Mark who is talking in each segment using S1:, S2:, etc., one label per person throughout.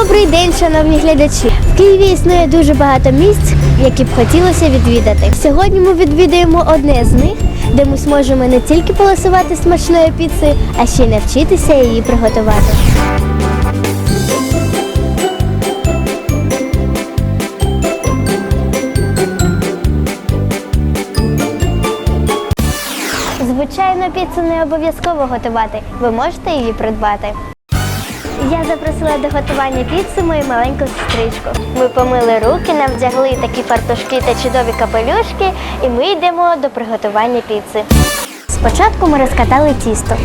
S1: Добрий день, шановні глядачі. В Києві існує дуже багато місць, які б хотілося відвідати. Сьогодні ми відвідаємо одне з них, де ми зможемо не тільки полосувати смачною піцею, а ще й навчитися її приготувати. Звичайно, піцу не обов'язково готувати. Ви можете її придбати. Я запросила до готування піци мою маленьку сестричку. Ми помили руки, нам вдягли такі фартушки та чудові капелюшки, і ми йдемо до приготування піци. Спочатку ми розкатали тісто.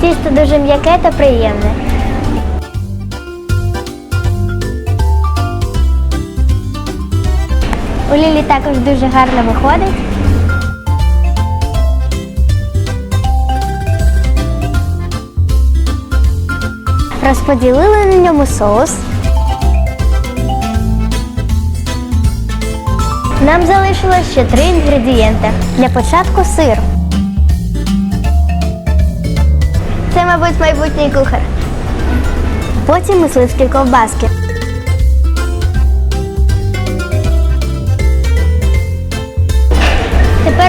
S1: Тісто дуже м'яке та приємне. У Лілі також дуже гарно виходить. Розподілили на ньому соус. Нам залишилось ще три інгредієнти. Для початку сир. Це, мабуть, майбутній кухар. Потім мисливські ковбаски.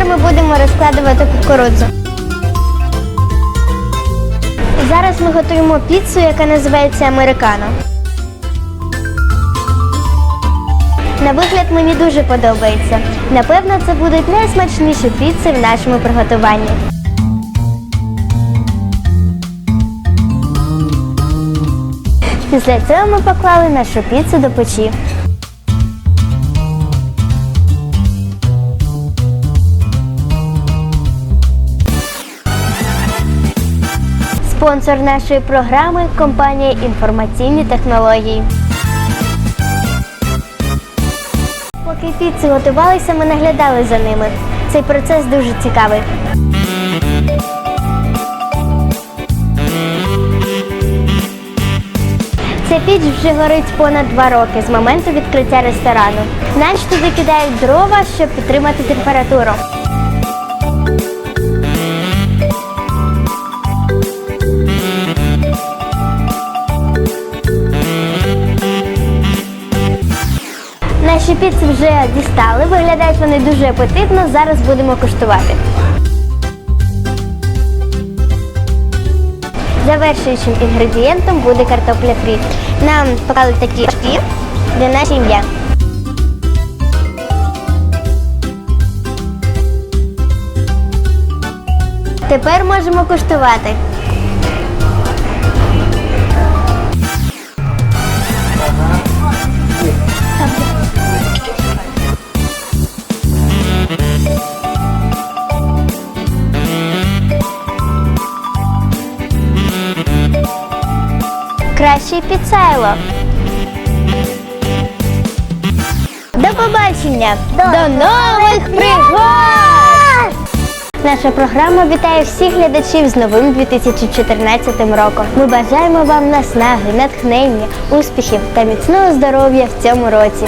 S1: Ми будемо розкладувати кукурудзу. Зараз ми готуємо піцу, яка називається американо. На вигляд мені дуже подобається. Напевно, це будуть найсмачніші піци в нашому приготуванні. Після цього ми поклали нашу піцу до печі. Спонсор нашої програми компанія інформаційні технології. Поки піци готувалися, ми наглядали за ними. Цей процес дуже цікавий. Ця піч вже горить понад два роки з моменту відкриття ресторану. Наші туди кидають дрова, щоб підтримати температуру. Наші піци вже дістали, виглядають вони дуже апетитно. Зараз будемо куштувати. Завершуючим інгредієнтом буде картопля фрі. Нам поклали такі шпі для нашої ім'я. Тепер можемо куштувати. Кращий підсайло. До побачення! До, нових пригод! Наша програма вітає всіх глядачів з новим 2014 роком. Ми бажаємо вам наснаги, натхнення, успіхів та міцного здоров'я в цьому році.